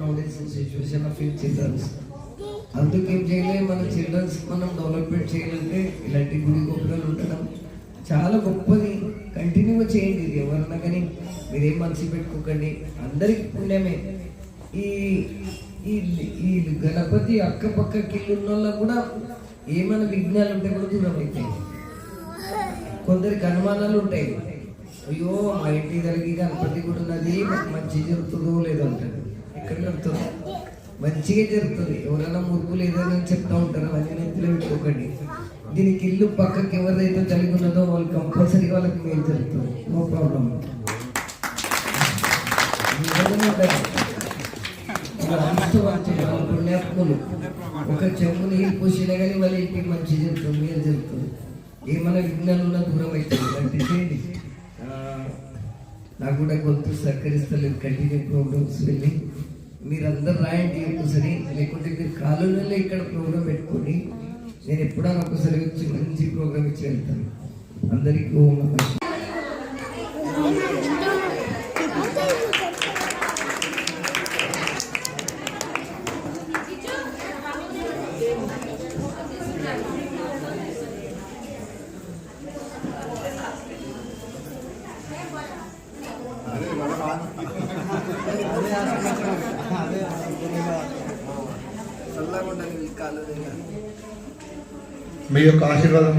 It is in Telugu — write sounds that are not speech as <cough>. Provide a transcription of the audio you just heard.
nowadays in situation చిల్డ్రన్స్ అందుకేం చేయలేదు మన చిల్డ్రన్స్ మనం డెవలప్మెంట్ చేయాలంటే ఇలాంటి గుడి గొప్పలు ఉండడం చాలా గొప్పది. కంటిన్యూగా చేయండి ఇది ఎవరన్నా కానీ మీరేం మనసు పెట్టుకోకండి. అందరికి పుణ్యమే. ఈ ఈ ఈ గణపతి అక్కపక్క కిల్లు ఉన్న వాళ్ళకు కూడా ఏమైనా విఘ్నాలు ఉంటే కూడా దూరం అవుతాయి కొందరికి అనుమానాలు ఉంటాయి. అయ్యో మా ఇంటి దగ్గరికి గణపతి కూడా ఉన్నది మాకు మంచి జరుగుతుందో లేదో అంటారు. మంచిగా జరుగుతుంది. ఎవరైనా మురుకులు ఏదైనా చెప్తా ఉంటారు అవన్నీ నెత్తిలో పెట్టుకోకండి. దీనికి ఇల్లు పక్కకి ఎవరిదైతే కలిగి ఉన్నదో వాళ్ళు కంపల్సరీ వాళ్ళకి మేలు జరుగుతుంది. నో ప్రాబ్లం పుణ్యాత్ములు ఒక చెంబు నీళ్ళు పోసినా కానీ వాళ్ళ ఇంటికి మంచి జరుగుతుంది మేలు జరుగుతుంది. ఏమైనా విఘ్నాలు ఉన్నా దూరం అవుతుంది అంటే చేయండి. నాకు కూడా గొంతు సహకరిస్తలేదు. కంటిన్యూ ప్రోగ్రామ్స్ వెళ్ళి. మీరందరూ రాయండి ఒకసారి. లేకుంటే మీరు కాలనీలో ఇక్కడ ప్రోగ్రామ్ పెట్టుకోండి నేను ఎప్పుడైనా ఒకసారి వచ్చి మంచి ప్రోగ్రామ్ ఇచ్చి వెళ్తాను. అందరికీ ఓం <laughs> నమః శివాయ. మీ యొక్క ఆశీర్వాదం